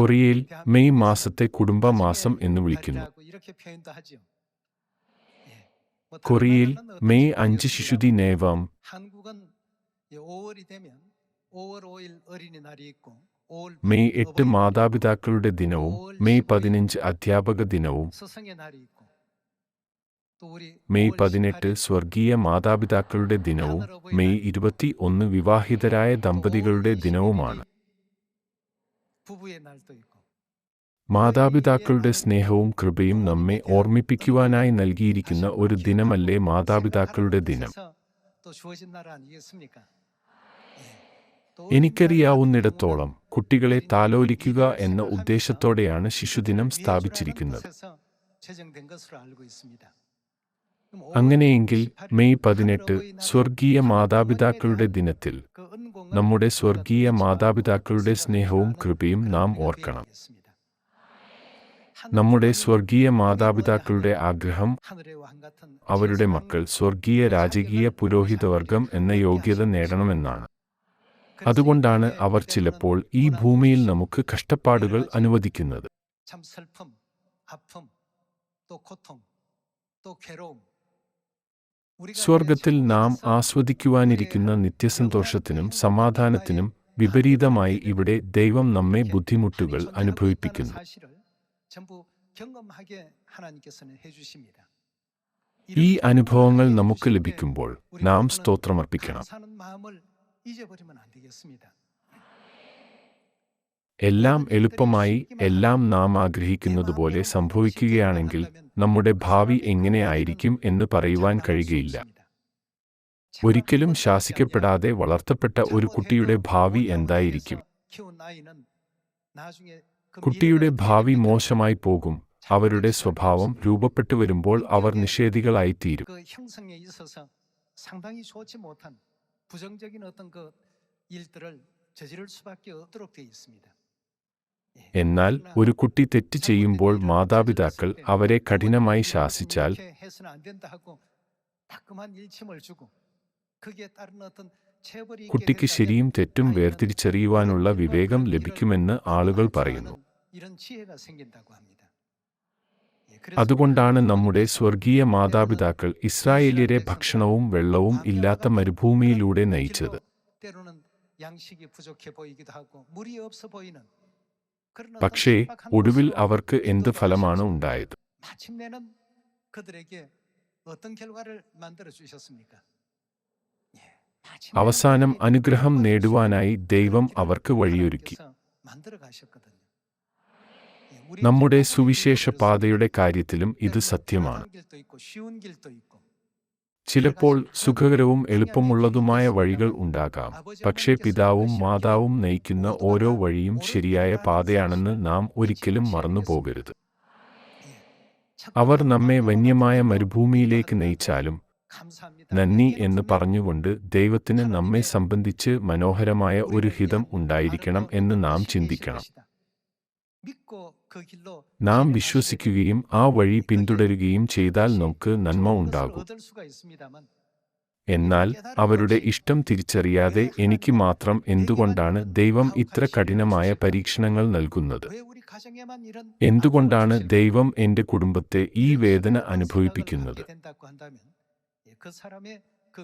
കൊറിയയിൽ മെയ് മാസത്തെ കുടുംബ മാസം എന്ന് വിളിക്കുന്നു. കൊറിയയിൽ മെയ് അഞ്ച് ശിശുദി നേവം മെയ് എട്ട് മാതാപിതാക്കളുടെ ദിനവും മെയ് പതിനഞ്ച് അധ്യാപക ദിനവും. മെയ് പതിനെട്ട് സ്വർഗീയ മാതാപിതാക്കളുടെ ദിനവും മെയ് ഇരുപത്തി ഒന്ന് വിവാഹിതരായ ദമ്പതികളുടെ ദിനവുമാണ്. മാതാപിതാക്കളുടെ സ്നേഹവും കൃപയും നമ്മെ ഓർമ്മിപ്പിക്കുവാനായി നൽകിയിരിക്കുന്ന ഒരു ദിനമല്ലേ മാതാപിതാക്കളുടെ ദിനം. എനിക്കറിയാവുന്നിടത്തോളം കുട്ടികളെ താലോലിക്കുക എന്ന ഉദ്ദേശത്തോടെയാണ് ശിശുദിനം സ്ഥാപിച്ചിരിക്കുന്നത്. അങ്ങനെയെങ്കിൽ മെയ് പതിനെട്ട് സ്വർഗീയ മാതാപിതാക്കളുടെ ദിനത്തിൽ നമ്മുടെ സ്വർഗീയ മാതാപിതാക്കളുടെ സ്നേഹവും കൃപയും നാം ഓർക്കണം. നമ്മുടെ സ്വർഗീയ മാതാപിതാക്കളുടെ ആഗ്രഹം അവരുടെ മക്കൾ സ്വർഗീയ രാജകീയ പുരോഹിതവർഗം എന്ന യോഗ്യത നേടണമെന്നാണ്. അതുകൊണ്ടാണ് അവർ ചിലപ്പോൾ ഈ ഭൂമിയിൽ നമുക്ക് കഷ്ടപ്പാടുകൾ അനുവദിക്കുന്നത്. സ്വർഗത്തിൽ നാം ആസ്വദിക്കുവാനിരിക്കുന്ന നിത്യസന്തോഷത്തിനും സമാധാനത്തിനും വിപരീതമായി ഇവിടെ ദൈവം നമ്മെ ബുദ്ധിമുട്ടുകൾ അനുഭവിപ്പിക്കുന്നു. ഈ അനുഭവങ്ങൾ നമുക്ക് ലഭിക്കുമ്പോൾ നാം സ്തോത്രമർപ്പിക്കണം. എല്ലാം എളുപ്പമായി എല്ലാം നാം ആഗ്രഹിക്കുന്നതുപോലെ സംഭവിക്കുകയാണെങ്കിൽ നമ്മുടെ ഭാവി എങ്ങനെയായിരിക്കും എന്ന് പറയുവാൻ കഴിയുകയില്ല. ഒരിക്കലും ശാസിക്കപ്പെടാതെ വളർത്തപ്പെട്ട ഒരു കുട്ടിയുടെ ഭാവി എന്തായിരിക്കും? കുട്ടിയുടെ ഭാവി മോശമായി പോകും അവരുടെ സ്വഭാവം രൂപപ്പെട്ടു വരുമ്പോൾ അവർ നിഷേധികളായിത്തീരും. എന്നാൽ ഒരു കുട്ടി തെറ്റ് ചെയ്യുമ്പോൾ മാതാപിതാക്കൾ അവരെ കഠിനമായി ശാസിച്ചാൽ കുട്ടിക്ക് ശരിയും തെറ്റും വേർതിരിച്ചറിയുവാനുള്ള വിവേകം ലഭിക്കുമെന്ന് ആളുകൾ പറയുന്നു. അതുകൊണ്ടാണ് നമ്മുടെ സ്വർഗീയ മാതാപിതാക്കൾ ഇസ്രായേലിയരെ ഭക്ഷണവും വെള്ളവും ഇല്ലാത്ത മരുഭൂമിയിലൂടെ നയിച്ചത്. പക്ഷേ ഒടുവിൽ അവർക്ക് എന്ത് ഫലമാണ് ഉണ്ടായത്? അവസാനം അനുഗ്രഹം നേടുവാനായി ദൈവം അവർക്ക് വഴിയൊരുക്കി. നമ്മുടെ സുവിശേഷ പാതയുടെ കാര്യത്തിലും ഇത് സത്യമാണ്. ചിലപ്പോൾ സുഖകരവും എളുപ്പമുള്ളതുമായ വഴികൾ ഉണ്ടാകാം. പക്ഷേ പിതാവും മാതാവും നയിക്കുന്ന ഓരോ വഴിയും ശരിയായ പാതയാണെന്ന് നാം ഒരിക്കലും മറന്നുപോകരുത്. അവർ നമ്മെ വന്യമായ മരുഭൂമിയിലേക്ക് നയിച്ചാലും നന്ദി എന്ന് പറഞ്ഞുകൊണ്ട് ദൈവത്തിന് നമ്മെ സംബന്ധിച്ച് മനോഹരമായ ഒരു ഹിതം ഉണ്ടായിരിക്കണം എന്ന് നാം ചിന്തിക്കണം. നാം വിശ്വസിക്കുകയും ആ വഴി പിന്തുടരുകയും ചെയ്താൽ നമുക്ക് നന്മ ഉണ്ടാകും. എന്നാൽ അവരുടെ ഇഷ്ടം തിരിച്ചറിയാതെ എനിക്ക് മാത്രം എന്തുകൊണ്ടാണ് ദൈവം ഇത്ര കഠിനമായ പരീക്ഷണങ്ങൾ നൽകുന്നത്? എന്തുകൊണ്ടാണ് ദൈവം എന്റെ കുടുംബത്തെ ഈ വേദന അനുഭവിപ്പിക്കുന്നത്?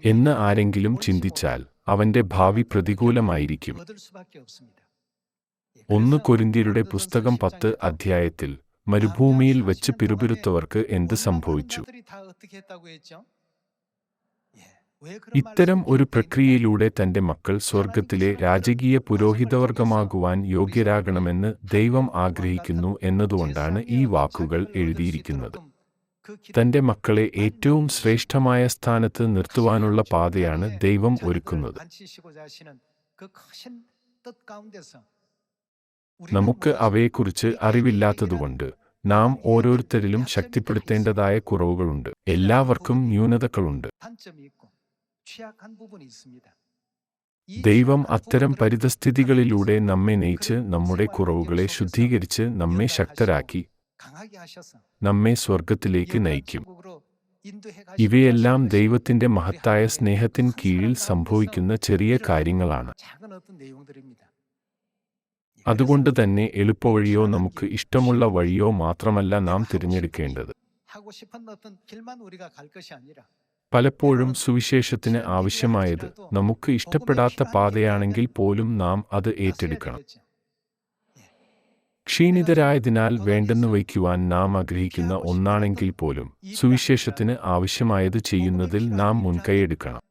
എന്ന് ആരെങ്കിലും ചിന്തിച്ചാൽ അവന്റെ ഭാവി പ്രതികൂലമായിരിക്കും. ഒന്ന് കൊരിന്തിയരുടെ പുസ്തകം പത്ത് അധ്യായത്തിൽ മരുഭൂമിയിൽ വെച്ച് പിറുപിറുത്തവർക്ക് എന്ത് സംഭവിച്ചു? ഇത്തരം ഒരു പ്രക്രിയയിലൂടെ തന്റെ മക്കൾ സ്വർഗത്തിലെ രാജകീയ പുരോഹിതവർഗമാകുവാൻ യോഗ്യരാകണമെന്ന് ദൈവം ആഗ്രഹിക്കുന്നു എന്നതുകൊണ്ടാണ് ഈ വാക്കുകൾ എഴുതിയിരിക്കുന്നത്. തന്റെ മക്കളെ ഏറ്റവും ശ്രേഷ്ഠമായ സ്ഥാനത്ത് നിർത്തുവാനുള്ള പാതയാണ് ദൈവം ഒരുക്കുന്നത്. നമുക്ക് അവയെക്കുറിച്ച് അറിവില്ലാത്തതുകൊണ്ട് നാം ഓരോരുത്തരിലും ശക്തിപ്പെടുത്തേണ്ടതായ കുറവുകളുണ്ട്. എല്ലാവർക്കും ന്യൂനതകളുണ്ട്. ദൈവം അത്തരം പരിതസ്ഥിതികളിലൂടെ നമ്മെ നയിച്ച് നമ്മുടെ കുറവുകളെ ശുദ്ധീകരിച്ച് നമ്മെ ശക്തരാക്കി നമ്മെ സ്വർഗത്തിലേക്ക് നയിക്കും. ഇവയെല്ലാം ദൈവത്തിന്റെ മഹത്തായ സ്നേഹത്തിൻ കീഴിൽ സംഭവിക്കുന്ന ചെറിയ കാര്യങ്ങളാണ്. അതുകൊണ്ട് തന്നെ എളുപ്പവഴിയോ നമുക്ക് ഇഷ്ടമുള്ള വഴിയോ മാത്രമല്ല നാം തിരഞ്ഞെടുക്കേണ്ടത്. പലപ്പോഴും സുവിശേഷത്തിന് ആവശ്യമായത് നമുക്ക് ഇഷ്ടപ്പെടാത്ത പാതയാണെങ്കിൽ പോലും നാം അത് ഏറ്റെടുക്കണം. ക്ഷീണിതരായതിനാൽ വേണ്ടെന്ന് വയ്ക്കുവാൻ നാം ആഗ്രഹിക്കുന്ന ഒന്നാണെങ്കിൽ പോലും സുവിശേഷത്തിന് ആവശ്യമായത് ചെയ്യുന്നതിൽ നാം മുൻകൈയെടുക്കണം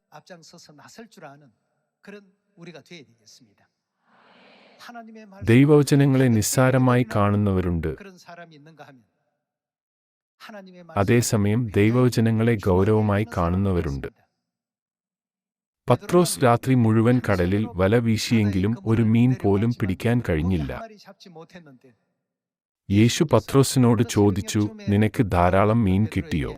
ദൈവവചനങ്ങളെ നിസ്സാരമായി കാണുന്നവരുണ്ട്. അതേസമയം ദൈവവചനങ്ങളെ ഗൗരവമായി കാണുന്നവരുണ്ട്. പത്രോസ് രാത്രി മുഴുവൻ കടലിൽ വല വീശിയെങ്കിലും ഒരു മീൻ പോലും പിടിക്കാൻ കഴിഞ്ഞില്ല. യേശു പത്രോസിനോട് ചോദിച്ചു നിനക്ക് ധാരാളം മീൻ കിട്ടിയോ?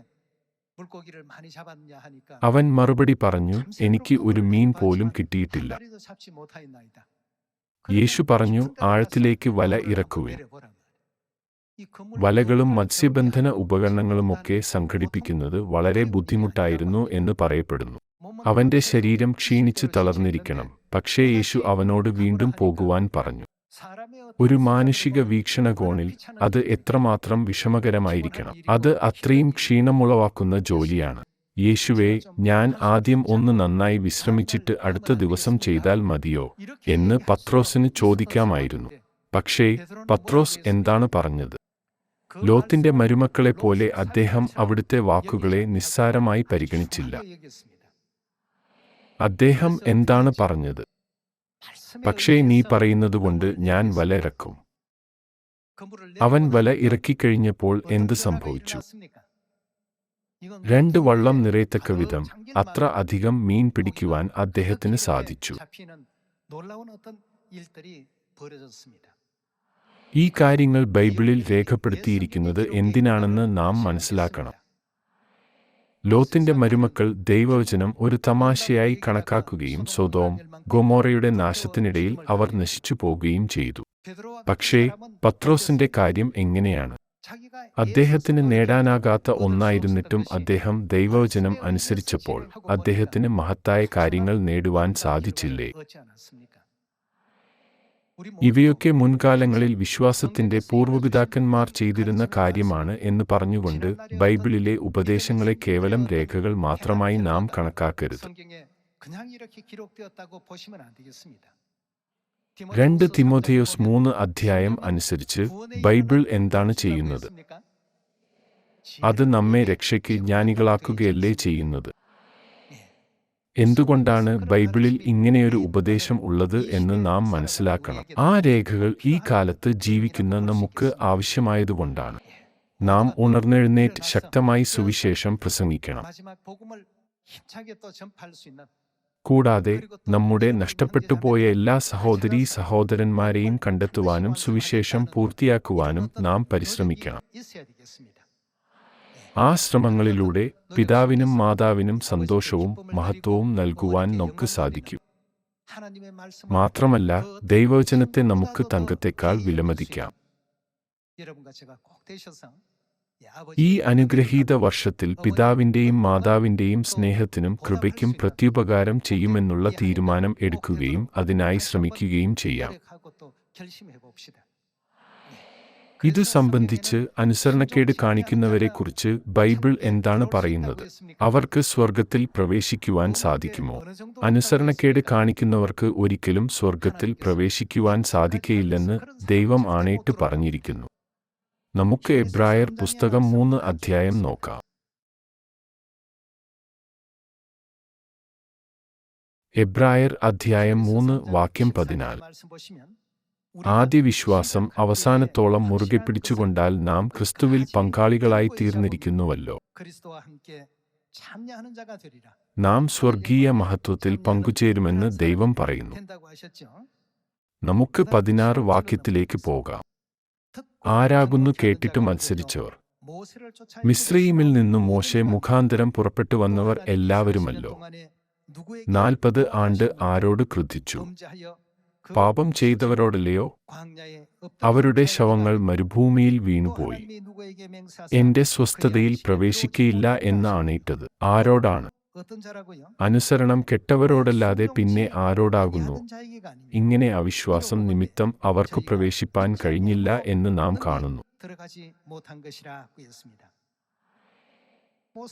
അവൻ മറുപടി പറഞ്ഞു എനിക്ക് ഒരു മീൻ പോലും കിട്ടിയിട്ടില്ല. യേശു പറഞ്ഞു ആഴത്തിലേക്ക് വല ഇറക്കുവിൻ. വലകളും മത്സ്യബന്ധന ഉപകരണങ്ങളുമൊക്കെ സംഘടിപ്പിക്കുന്നത് വളരെ ബുദ്ധിമുട്ടായിരുന്നു എന്ന് പറയപ്പെടുന്നു. അവന്റെ ശരീരം ക്ഷീണിച്ച് തളർന്നിരിക്കണം പക്ഷേ യേശു അവനോട് വീണ്ടും പോകുവാൻ പറഞ്ഞു. ഒരു മാനുഷിക വീക്ഷണകോണിൽ അത് എത്രമാത്രം വിഷമകരമായിരിക്കണം അത് അത്രയും ക്ഷീണമുളവാക്കുന്ന ജോലിയാണ്. യേശുവേ ഞാൻ ആദ്യം ഒന്ന് നന്നായി വിശ്രമിച്ചിട്ട് അടുത്ത ദിവസം ചെയ്താൽ മതിയോ എന്ന് പത്രോസിന് ചോദിക്കാമായിരുന്നു. പക്ഷേ പത്രോസ് എന്താണ് പറഞ്ഞത്? ലോത്തിന്റെ മരുമക്കളെ പോലെ അദ്ദേഹം അവിടുത്തെ വാക്കുകളെ നിസ്സാരമായി പരിഗണിച്ചില്ല. അദ്ദേഹം എന്താണ് പറഞ്ഞത്? പക്ഷേ നീ പറയുന്നതുകൊണ്ട് ഞാൻ വല ഇറക്കും. അവൻ വല ഇറക്കിക്കഴിഞ്ഞപ്പോൾ എന്ത് സംഭവിച്ചു? രണ്ട് വള്ളം നിറയത്തക്ക വിധം അത്ര അധികം മീൻ പിടിക്കുവാൻ അദ്ദേഹത്തിന് സാധിച്ചു. ഈ കാര്യങ്ങൾ ബൈബിളിൽ രേഖപ്പെടുത്തിയിരിക്കുന്നത് എന്തിനാണെന്ന് നാം മനസ്സിലാക്കണം. ലോത്തിന്റെ മരുമക്കൾ ദൈവവചനം ഒരു തമാശയായി കണക്കാക്കുകയും സ്വതോം ഗൊമോറയുടെ നാശത്തിനിടയിൽ അവർ നശിച്ചു പോകുകയും ചെയ്തു. പക്ഷേ പത്രോസിന്റെ കാര്യം എങ്ങനെയാണ്? അദ്ദേഹത്തിന് നേടാനാകാത്ത ഒന്നായിരുന്നിട്ടും അദ്ദേഹം ദൈവവചനം അനുസരിച്ചപ്പോൾ അദ്ദേഹത്തിന് മഹത്തായ കാര്യങ്ങൾ നേടുവാൻ സാധിച്ചില്ലേ? ഇവയൊക്കെ മുൻകാലങ്ങളിൽ വിശ്വാസത്തിന്റെ പൂർവപിതാക്കന്മാർ ചെയ്തിരുന്ന കാര്യമാണ് എന്ന് പറഞ്ഞുകൊണ്ട് ബൈബിളിലെ ഉപദേശങ്ങളെ കേവലം രേഖകൾ മാത്രമായി നാം കണക്കാക്കരുത്. രണ്ട് തിമോഥെയോസ് മൂന്ന് അധ്യായം അനുസരിച്ച് ബൈബിൾ എന്താണ് ചെയ്യുന്നത്? അത് നമ്മെ രക്ഷയ്ക്ക് ജ്ഞാനികളാക്കുകയല്ലേ ചെയ്യുന്നത്? എന്തുകൊണ്ടാണ് ബൈബിളിൽ ഇങ്ങനെയൊരു ഉപദേശം ഉള്ളത് എന്ന് നാം മനസ്സിലാക്കണം. ആ രേഖകൾ ഈ കാലത്ത് ജീവിക്കുന്ന നമുക്ക് ആവശ്യമായതുകൊണ്ടാണ്. നാം ഉണർന്നെഴുന്നേറ്റ് ശക്തമായി സുവിശേഷം പ്രസംഗിക്കണം. കൂടാതെ നമ്മുടെ നഷ്ടപ്പെട്ടുപോയ എല്ലാ സഹോദരീ സഹോദരന്മാരെയും കണ്ടെത്തുവാനും സുവിശേഷം പൂർത്തിയാക്കുവാനും നാം പരിശ്രമിക്കണം ആ ശ്രമങ്ങളിലൂടെ പിതാവിനും മാതാവിനും സന്തോഷവും മഹത്വവും നൽകുവാൻ നമുക്ക് സാധിക്കും മാത്രമല്ല ദൈവവചനത്തെ നമുക്ക് തങ്കത്തെക്കാൾ വിലമതിക്കാം ഈ അനുഗ്രഹീത വർഷത്തിൽ പിതാവിന്റെയും മാതാവിന്റെയും സ്നേഹത്തിനും കൃപയ്ക്കും പ്രത്യുപകാരം ചെയ്യുമെന്നുള്ള തീരുമാനം എടുക്കുകയും അതിനായി ശ്രമിക്കുകയും ചെയ്യാം. ഇത് സംബന്ധിച്ച് അനുസരണക്കേട് കാണിക്കുന്നവരെക്കുറിച്ച് ബൈബിൾ എന്താണ് പറയുന്നത്? അവർക്ക് സ്വർഗത്തിൽ പ്രവേശിക്കുവാൻ സാധിക്കുമോ? അനുസരണക്കേട് കാണിക്കുന്നവർക്ക് ഒരിക്കലും സ്വർഗത്തിൽ പ്രവേശിക്കുവാൻ സാധിക്കയില്ലെന്ന് ദൈവം ആണേറ്റ് പറഞ്ഞിരിക്കുന്നു. നമുക്ക് എബ്രായർ പുസ്തകം മൂന്ന് അധ്യായം നോക്കാം. എബ്രായർ അധ്യായം മൂന്ന് വാക്യം പതിനാല്. ആദ്യ വിശ്വാസം അവസാനത്തോളം മുറുകെ പിടിച്ചുകൊണ്ടാൽ നാം ക്രിസ്തുവിൽ പങ്കാളികളായി തീർന്നിരിക്കുന്നുവല്ലോ. നാം സ്വർഗീയ മഹത്വത്തിൽ പങ്കുചേരുമെന്ന് ദൈവം പറയുന്നു. നമുക്ക് പതിനാറ് വാക്യത്തിലേക്ക് പോകാം. ആരാകുന്നു കേട്ടിട്ട് മത്സരിച്ചവർ. മിശ്രീമിൽ നിന്നും മോശെ മുഖാന്തരം പുറപ്പെട്ടു വന്നവർ എല്ലാവരുമല്ലോ. നാൽപ്പത് ആണ്ട് ആരോട് ക്രുദ്ധിച്ചു? പാപം ചെയ്തവരോടല്ലയോ? അവരുടെ ശവങ്ങൾ മരുഭൂമിയിൽ വീണുപോയി. എന്റെ സ്വസ്ഥതയിൽ പ്രവേശിക്കയില്ല എന്നാണേറ്റത് ആരോടാണ്? അനുസരണം കെട്ടവരോടല്ലാതെ പിന്നെ ആരോടാകുന്നു? ഇങ്ങനെ അവിശ്വാസം നിമിത്തം അവർക്ക് പ്രവേശിപ്പാൻ കഴിഞ്ഞില്ല എന്ന് നാം കാണുന്നു.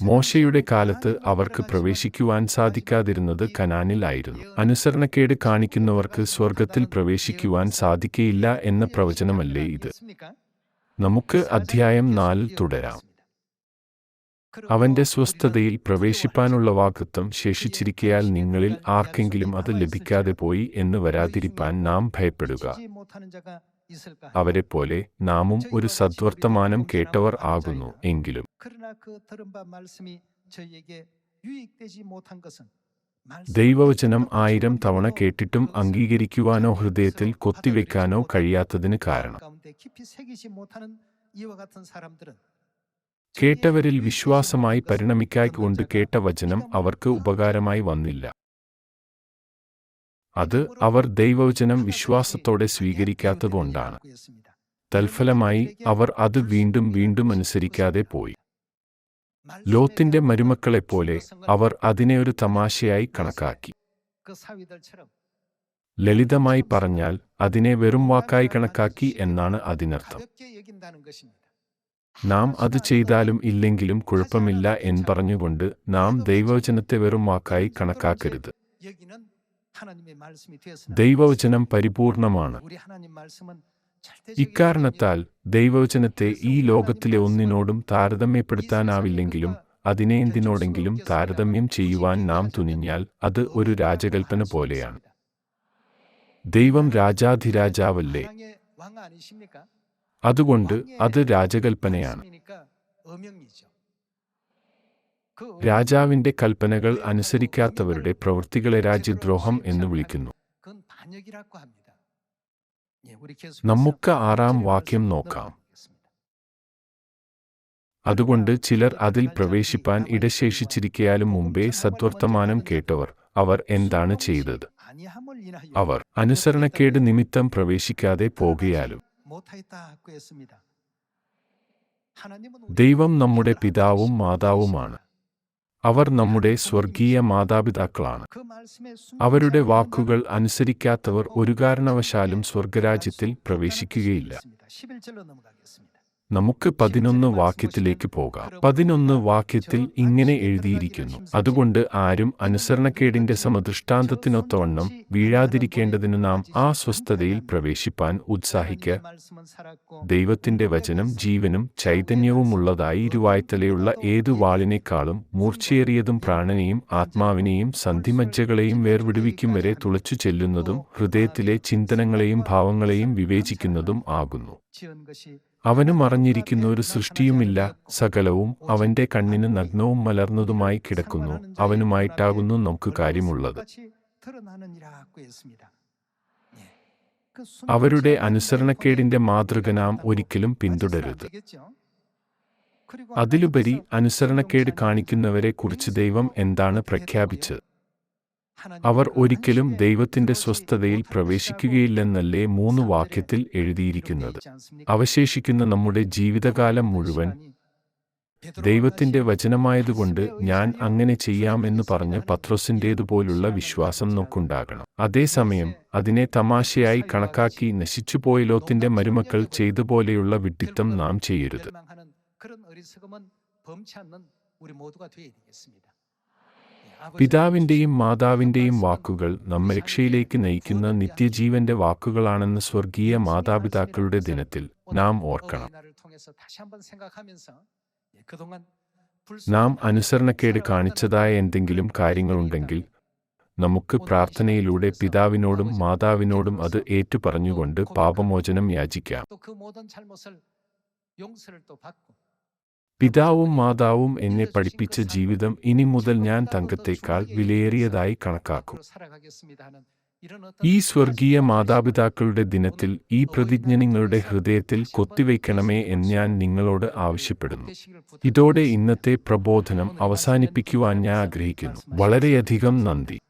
മോശയുടെ കാലത്ത് അവർക്ക് പ്രവേശിക്കുവാൻ സാധിക്കാതിരുന്നത് കനാനിലായിരുന്നു അനുസരണക്കേട് കാണിക്കുന്നവർക്ക് സ്വർഗത്തിൽ പ്രവേശിക്കുവാൻ സാധിക്കയില്ല എന്ന പ്രവചനമല്ലേ ഇത്? നമുക്ക് അധ്യായം നാലിൽ തുടരാം. അവന്റെ സ്വസ്ഥതയിൽ പ്രവേശിപ്പാനുള്ള വാക്തത്വം ശേഷിച്ചിരിക്കയാൽ നിങ്ങളിൽ ആർക്കെങ്കിലും അത് ലഭിക്കാതെ പോയി എന്ന് വരാതിരിപ്പാൻ നാം ഭയപ്പെടുക. അവരെ പോലെ നാമും ഒരു സദ്വർത്തമാനം കേട്ടവർ ആകുന്നു എങ്കിലും. ദൈവവചനം ആയിരം തവണ കേട്ടിട്ടും അംഗീകരിക്കുവാനോ ഹൃദയത്തിൽ കൊത്തിവെക്കാനോ കഴിയാത്തതിന് കാരണം. കേട്ടവരിൽ വിശ്വാസമായി പരിണമിക്കായിക്കൊണ്ട് കേട്ട വചനം അവർക്ക് ഉപകാരമായി വന്നില്ല. അത് അവർ ദൈവവചനം വിശ്വാസത്തോടെ സ്വീകരിക്കാത്തതുകൊണ്ടാണ്. തൽഫലമായി അവർ അത് വീണ്ടും വീണ്ടും അനുസരിക്കാതെ പോയി. ലോത്തിന്റെ മരുമക്കളെപ്പോലെ അവർ അതിനെ ഒരു തമാശയായി കണക്കാക്കി. ലളിതമായി പറഞ്ഞാൽ അതിനെ വെറും വാക്കായി കണക്കാക്കി എന്നാണ് അതിനർത്ഥം. നാം അത് ചെയ്താലും ഇല്ലെങ്കിലും കുഴപ്പമില്ല എന്ന് പറഞ്ഞുകൊണ്ട് നാം ദൈവവചനത്തെ വെറും വാക്കായി കണക്കാക്കരുത്. ദൈവവചനം പരിപൂർണമാണ്. ഇക്കാരണത്താൽ ദൈവവചനത്തെ ഈ ലോകത്തിലെ ഒന്നിനോടും താരതമ്യപ്പെടുത്താനാവില്ലെങ്കിലും അതിനെ എന്തിനോടെങ്കിലും താരതമ്യം ചെയ്യുവാൻ നാം തുനിഞ്ഞാൽ അത് ഒരു രാജകൽപ്പന പോലെയാണ്. ദൈവം രാജാധിരാജാവല്ലേ? അതുകൊണ്ട് അത് രാജകൽപ്പനയാണ്. രാജാവിന്റെ കൽപ്പനകൾ അനുസരിക്കാത്തവരുടെ പ്രവൃത്തികളെ രാജ്യദ്രോഹം എന്ന് വിളിക്കുന്നു. നമുക്ക് ആറാം വാക്യം നോക്കാം. അതുകൊണ്ട് ചിലർ അതിൽ പ്രവേശിപ്പാൻ ഇടശേഷിച്ചിരിക്കയാലും മുമ്പേ സദ്വർത്തമാനം കേട്ടവർ അവർ എന്താണ് ചെയ്തത്? അവർ അനുസരണക്കേട് നിമിത്തം പ്രവേശിക്കാതെ പോകുകയാലും ദൈവം നമ്മുടെ പിതാവും മാതാവുമാണ്. അവർ നമ്മുടെ സ്വർഗീയ മാതാപിതാക്കളാണ്. അവരുടെ വാക്കുകൾ അനുസരിക്കാത്തവർ ഒരു കാരണവശാലും സ്വർഗരാജ്യത്തിൽ പ്രവേശിക്കുകയില്ല. നമുക്ക് പതിനൊന്ന് വാക്യത്തിലേക്ക് പോകാം. പതിനൊന്ന് വാക്യത്തിൽ ഇങ്ങനെ എഴുതിയിരിക്കുന്നു. അതുകൊണ്ട് ആരും അനുസരണക്കേടിന്റെ സമദൃഷ്ടാന്തത്തിനൊത്തവണ്ണം വീഴാതിരിക്കേണ്ടതിന് നാം ആ സ്വസ്ഥതയിൽ പ്രവേശിപ്പാൻ ഉത്സാഹിക്ക. ദൈവത്തിന്റെ വചനം ജീവനും ചൈതന്യവുമുള്ളതായി ഇരുവായ്ത്തലയുള്ള ഏതു വാളിനേക്കാളും മൂർച്ചയേറിയതും പ്രാണനെയും ആത്മാവിനെയും സന്ധിമജ്ജകളെയും വേർവിടുവിക്കും വരെ തുളച്ചു ചെല്ലുന്നതും ഹൃദയത്തിലെ ചിന്തനങ്ങളെയും ഭാവങ്ങളെയും വിവേചിക്കുന്നതും ആകുന്നു. അവനും അറിഞ്ഞിരിക്കുന്ന ഒരു സൃഷ്ടിയുമില്ല. സകലവും അവന്റെ കണ്ണിന് നഗ്നവും മലർന്നതുമായി കിടക്കുന്നു. അവനുമായിട്ടാകുന്നു നമുക്ക് കാര്യമുള്ളത്. അവരുടെ അനുസരണക്കേടിന്റെ മാതൃക നാം ഒരിക്കലും പിന്തുടരുത് അതിലുപരി അനുസരണക്കേട് കാണിക്കുന്നവരെ കുറിച്ച് ദൈവം എന്താണ് പ്രഖ്യാപിച്ചത്? അവർ ഒരിക്കലും ദൈവത്തിന്റെ സ്വസ്ഥതയിൽ പ്രവേശിക്കുകയില്ലെന്നല്ലേ മൂന്ന് വാക്യത്തിൽ എഴുതിയിരിക്കുന്നത് അവശേഷിക്കുന്ന നമ്മുടെ ജീവിതകാലം മുഴുവൻ ദൈവത്തിന്റെ വചനമായതുകൊണ്ട് ഞാൻ അങ്ങനെ ചെയ്യാമെന്ന് പറഞ്ഞ് പത്രോസിന്റേതുപോലുള്ള വിശ്വാസം നോക്കുണ്ടാകണം അതേസമയം അതിനെ തമാശയായി കണക്കാക്കി നശിച്ചുപോയ ലോത്തിന്റെ മരുമക്കൾ ചെയ്തു പോലെയുള്ള വിഡ്ഢിത്തം നാം ചെയ്യരുത് പിതാവിന്റെയും മാതാവിന്റെയും വാക്കുകൾ നമ്മെ രക്ഷയിലേക്ക് നയിക്കുന്ന നിത്യജീവന്റെ വാക്കുകളാണെന്ന് സ്വർഗീയ മാതാപിതാക്കളുടെ ദിനത്തിൽ നാം ഓർക്കണം. നാം അനുസരണക്കേട് കാണിച്ചതായ എന്തെങ്കിലും കാര്യങ്ങളുണ്ടെങ്കിൽ നമുക്ക് പ്രാർത്ഥനയിലൂടെ പിതാവിനോടും മാതാവിനോടും അത് ഏറ്റുപറഞ്ഞുകൊണ്ട് പാപമോചനം യാചിക്കാം. പിതാവും മാതാവും എന്നെ പഠിപ്പിച്ച ജീവിതം ഇനി മുതൽ ഞാൻ തങ്കത്തേക്കാൾ വിലയേറിയതായി കണക്കാക്കും. ഈ സ്വർഗീയ മാതാപിതാക്കളുടെ ദിനത്തിൽ ഈ പ്രതിജ്ഞ നിങ്ങളുടെ ഹൃദയത്തിൽ കൊത്തിവയ്ക്കണമേ എന്ന് ഞാൻ നിങ്ങളോട് ആവശ്യപ്പെടുന്നു. ഇതോടെ ഇന്നത്തെ പ്രബോധനം അവസാനിപ്പിക്കുവാൻ ഞാൻ ആഗ്രഹിക്കുന്നു. വളരെയധികം നന്ദി.